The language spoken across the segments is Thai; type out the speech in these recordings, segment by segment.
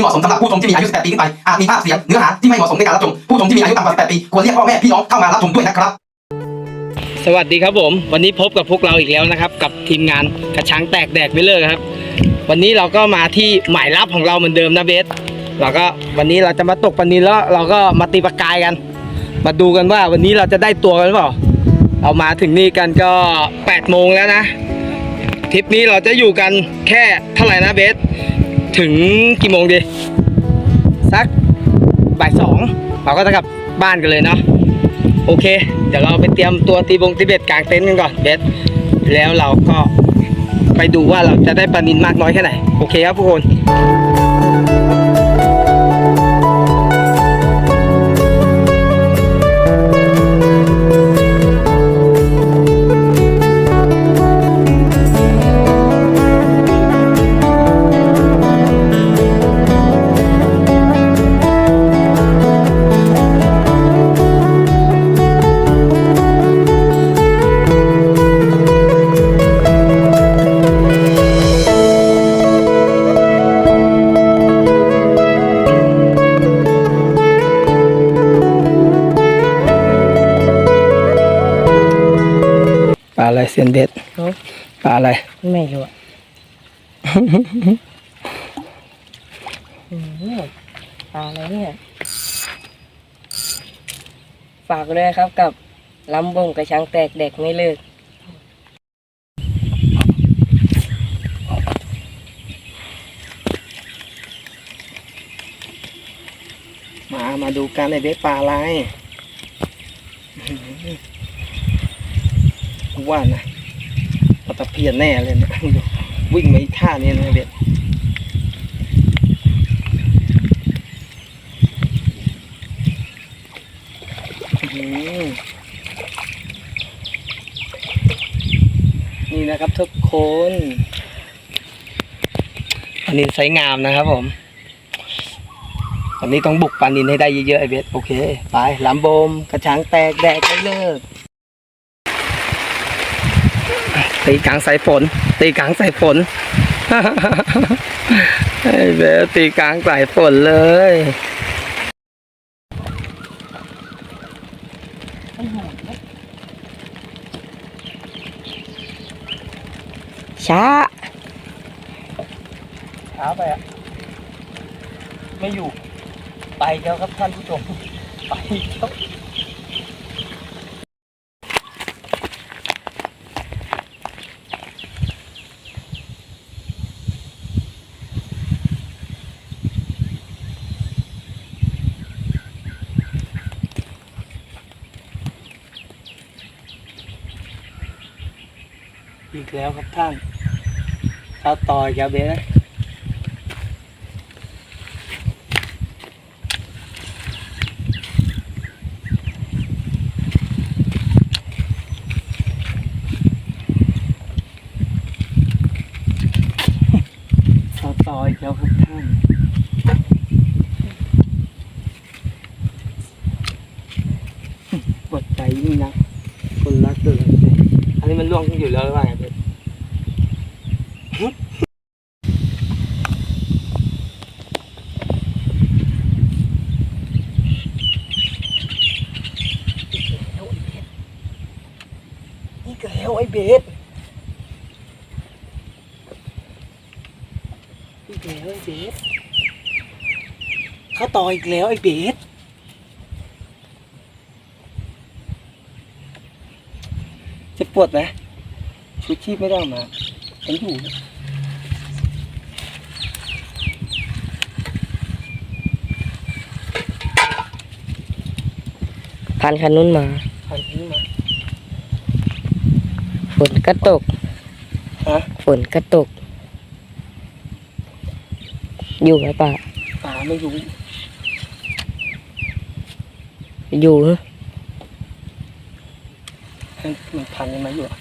เหมาะสมสำหรับผู้ชมที่มีอายุ8ปีขึ้นไป อาจมีภาพเสียงเนื้อหาที่ไม่เหมาะสมในการรับชม ผู้ชมที่มีอายุต่ำกว่า 18 ปีควรเรียกพ่อแม่พี่น้องเข้ามารับชมด้วยนะครับ สวัสดีครับผม วันนี้พบกับพวกเราอีกแล้วนะครับ กับทีมงานกระช้างแตกแดกไม่เลิกครับ วันนี้เราก็มาที่หมายลับของเราเหมือนเดิมนะเบสเราก็วันนี้เราจะมาตกปลานินแล้วเราก็มาตีปลากายกัน มาดูกันว่าวันนี้เราจะได้ตัวกันหรือเปล่า เรามาถึงนี่กันก็8โมงแล้วนะทริปนี้เราจะอยู่กันแค่เท่าไหร่นะเบส ถึงกี่โมงดี สักบ่ายสองเราก็จะกลับบ้านกันเลยเนาะโอเค เดี๋ยวเราไปเตรียมตัวตีบงตีเบ็ดกลางเต็นท์กันก่อนเบสแล้วเราก็ไปดูว่าเราจะได้ปลานินมากน้อยแค่ไหน โอเคครับทุกคน อะไรเซียนเบสปลาอะไรไม่รู้อะอืมปลาอะไรเนี่ยฝากด้วยครับกับลำบงกระชังแตกเด็กไม่เลิกมา มาดูกันไอเบสปลาอะไรกู ว่านะปลาตะเพียนแน่เลยนะวิ่งมาอีกท่านี้นะเบสอื้อหือนี่นะครับทุกคน อันนี้ไซงามนะครับผมวันนี้ต้องบุกปลานินให้ได้เยอะๆไอเบสโอเค ไปลำโบม กระชังแตกแดกไม่เลิก ตีกลางสายฝน ตีกลางสายฝนไอเบสตีกลางสายฝนเลยช้าช้าไปอะไม่อยู่ ไปแล้วครับท่านผู้ชม ไปครับ แล้วครับท่านข้าวต่อยแกเบสนะข้าวต่อยแล้วครับท่านปวดใจยิ่งนักคนรักตัวเองอันนี้มันล่วงอยู่แล้วหรือเปล่าเนี่ย อีกแล้วไอ้เบสอีกแล้วไอ้เบสเขาต่ออีกแล้วไอ้เบสจะปวดไหมชุดชีพไม่ได้มา ฉันอยู่นะพันคันนู้นมาพันนี้มาฝนก็ตกฮะฝนก็ตก อยู่ไหมป่าตาไม่รู้อยู่เหรอมันมันพันกันมาอยู่อะ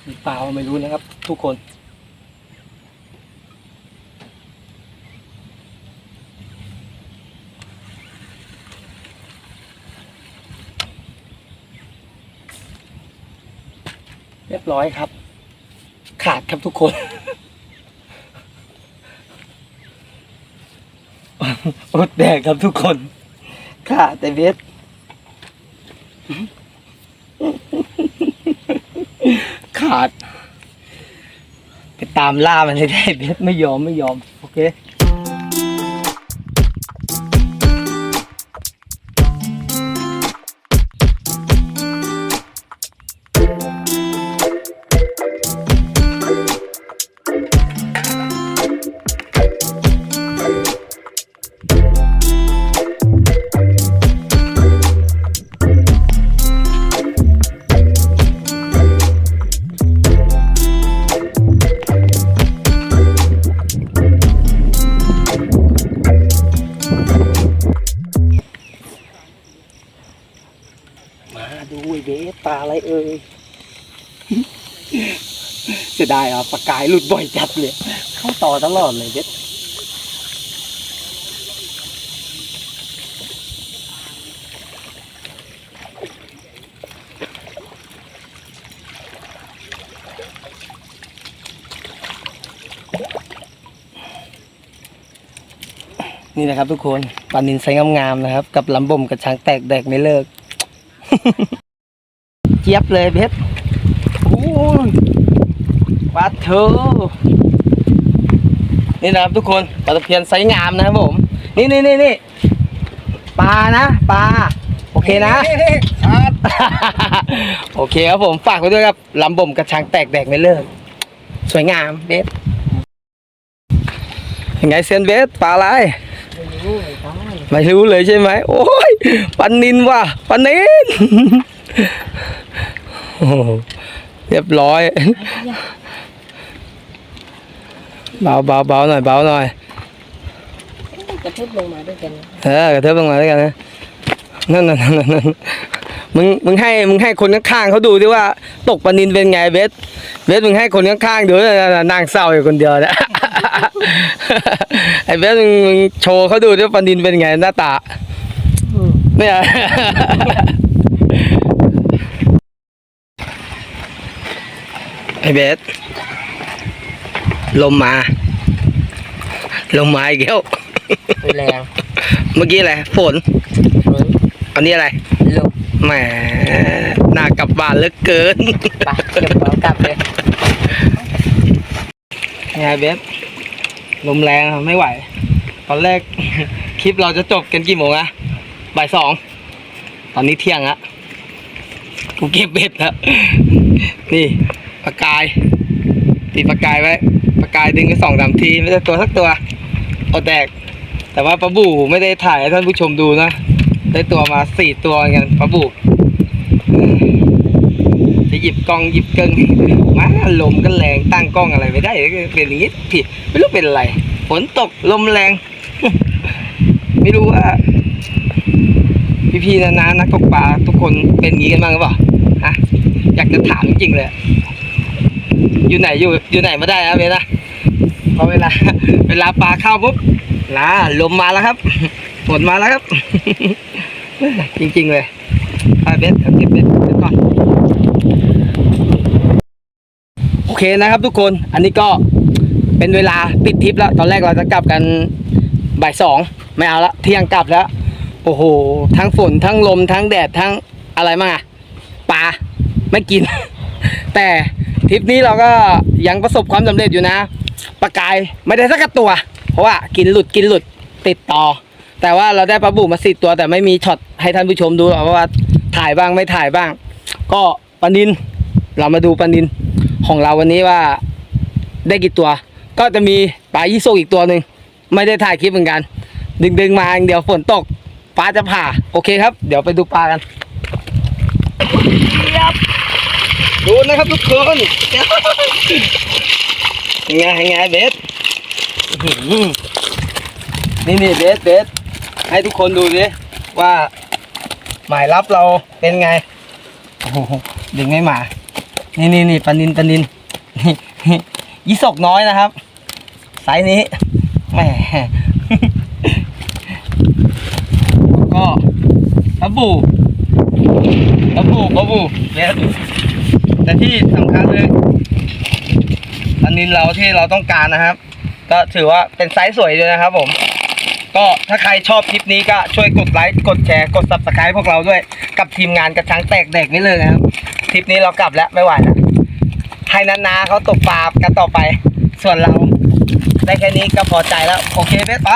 มี เปล่าไม่รู้นะครับ ทุกคน เรียบร้อยครับ ขาดครับทุกคน อดแดกครับทุกคน ขาดแต่เบส ขาด ไปตามล่ามันให้ได้เบสไม่ยอมไม่ยอม โอเค เสียดายอะปลากายหลุดบ่อยจัดเลย เข้าต่อตลอดเลยเบสนี่นะครับทุกคนปลานินไซส์งามๆนะครับ กับลำบ่มกับช้างแตกแดกไม่เลิก เจี๊ยบเลยเพชร ปลาเธอนี่นะครับทุกคนปลาตะเพียนไซส์งามนะครับผม นี่นี่นี่นี่ปลานะปลาโอเคนะ โอเคครับผมฝากไว้ด้วยครับลำบ่มกระชังแตกแดกไม่เลิกสวยงามเบสยังไงเซียนเบสปลาอะไรไม่รู้เลยใช่ไหมโอ้ยปันนินว่ะปันนินโอ้โห เรียบร้อย เบาเบาเบาหน่อยเบาหน่อยกระทุบลงมาด้วยกันเออกระเทิบลงมาด้วยกันนะนั่นนั่นนั่นนั่นมึงมึงให้มึงให้คนข้างๆเขาดูดิว่า ตกปลานินเป็นไงเบสเบสมึงให้คนข้างๆดูนะนั่งเศร้าอยู่คนเดียวนะไอ้เบสมึงมึงโชว์เขาดูดิว่าปลานินเป็นไงหน้าตาเนี่ย ไอ้เบสลมมา ลมมาอีกแล้วแรงเมื่อกี้อะไรฝนฝนอันนี้อะไรลมแหมน่ากลับบ้านเหลือเกินไปเก็บของกลับเลยไงเบสลมแรงอะไม่ไหว ตอนแรกคลิปเราจะจบกันกี่โมงอะบ่ายสองตอนนี้เที่ยงอะกูเก็บเบ็ดแล้วนี่ ปลากาย ติดปลากายไว้ปลากายดึงไปสองสามทีไม่ได้ตัวสักตัวเอาแตก แต่ว่าปลาบู่ไม่ได้ถ่ายให้ท่านผู้ชมดูนะ ได้ตัวมาสี่ตัวกันปลาบู่จะหยิบกล้องหยิบเกิงมาลมก็แรงตั้งกล้องอะไรไม่ได้เป็นอย่างนี้ผิดไม่รู้เป็นอะไรฝนตกลมแรง ไม่รู้ว่า พี่ๆนะนะนักตกปลาทุกคนเป็นอย่างนี้กันบ้างหรือเปล่าฮะอยากจะถามจริงเลย อยู่ไหนอยู่อยู่ไหนมาได้นะเบนนะพอเวลา เวลาปลาเข้าปุ๊บลาลมมาแล้วครับฝนมาแล้วครับ จริงๆเลยไปเบสเอาเก็บเบสเบสก่อนโอเคนะครับทุกคนอันนี้ก็เป็นเวลาปิดทริปแล้ว ตอนแรกเราจะกลับกันบ่ายสองไม่เอาละเที่ยงกลับแล้ว โอ้โห ทั้งฝนทั้งลมทั้งแดดทั้งอะไรมาปลาไม่กิน แต่ ทริปนี้เราก็ยังประสบความสำเร็จอยู่นะปลากายไม่ได้สักตัว เพราะว่ากินหลุดกินหลุดติดต่อ แต่ว่าเราได้ปลาบูมาสิตัว แต่ไม่มีช็อตให้ท่านผู้ชมดูหรอกเพราะว่าถ่ายบ้างไม่ถ่ายบ้าง ก็ปลานินเรามาดูปลานินของเราวันนี้ว่าได้กี่ตัว ก็จะมีปลายี่โซอีกตัวหนึ่งไม่ได้ถ่ายคลิปเหมือนกัน ดึงดึงๆมาองเดี๋ยวฝนตกปลาจะผ่า โอเคครับ เดี๋ยวไปดูปลากัน ดูนะครับทุกคนยังไงยังไงเบสอื้อหือนี่นี่เบสเบสให้ทุกคนดูดิว่า หมายรับเราเป็นไงโอ้โหดึงไม่มา นี่นี่นี่ปลานินปลานินนี่นี่ยี่สกน้อยนะครับไซส์นี้แหมก็ปลาบูปลาบูปลาบูเนี่ย แต่ที่สำคัญเลยอันนี้เราที่เราต้องการนะครับ ก็ถือว่าเป็นไซส์สวยด้วยนะครับ ผม ก็ถ้าใครชอบคลิปนี้ก็ช่วยกดไลค์กดแชร์กด subscribe พวกเราด้วยกับทีมงานกระชังแตกแดกนี่เลยนะครับทริปนี้เรากลับแล้วไม่ไหวแล้วให้นานาเขาตกปลากันต่อไป ส่วนเราได้แค่นี้ก็พอใจแล้ว โอเคเบสไป